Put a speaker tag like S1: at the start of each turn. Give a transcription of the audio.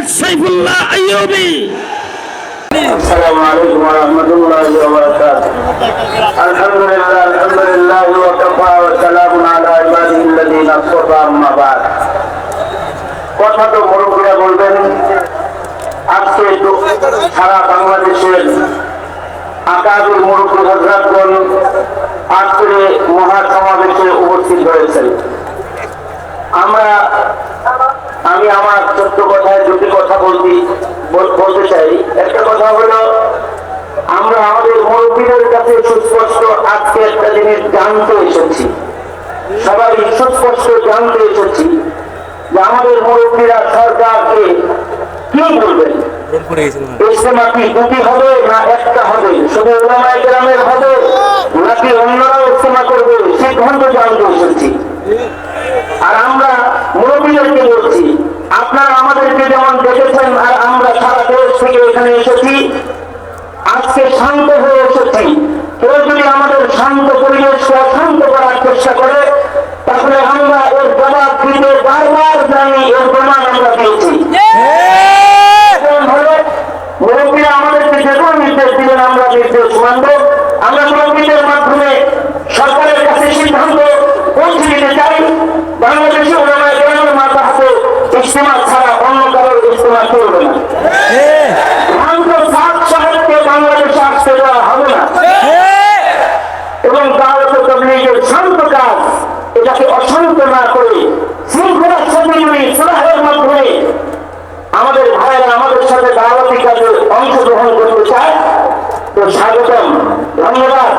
S1: শেখ সাইফুল্লাহ আইয়ুবী
S2: السلام عليكم ورحمة الله وبركاته الحمد لله الحمد لله وكفى وسلام على عباده الذين اصطفى أما بعد কথা তো মুরব্বীরা বলবেন আজকে তো সারা বাংলাদেশের আকাদুল মুরব্বী হজরতগণ আজকে মহাসমাবেশে উপস্থিত হয়েছেন আমরা আমি আমার ছোট্ট একটা কথা হলো আমরা আমাদের মুরব্বীদের কাছে সুস্পষ্ট আজকে একটা জিনিস জানতে এসেছি। সবাই সুস্পষ্ট জানতে এসেছি যে আমাদের মুরব্বীরা সরকারকে কি বলবেন? ইজতেমা কি দুটি হবে না একটা হবে? শুধু ওলামায়ে কেরামের হবে নাকি অন্যরাও ইজতেমা করবে? সিদ্ধান্ত জানতে এসেছি। আর আমরা মুরব্বীদেরকে বলছি আপনারা আমাদেরকে যেমন দেখেছেন আজকে শান্ত হয়ে এসেছি। কেউ আমাদের শান্ত পরিবেশকে অশান্ত করার চেষ্টা করে দেওয়া হবে না। এবং দাওয়াত তবলিগের শান্ত কাজ এটাকে অশান্ত না করে শৃঙ্খলার সাথে যদি সুরাহের মাধ্যমে আমাদের ভাইয়েরা আমাদের সাথে দাওয়াতি কাজে অংশগ্রহণ করতে চায়। তো স্বাগতম ধন্যবাদ।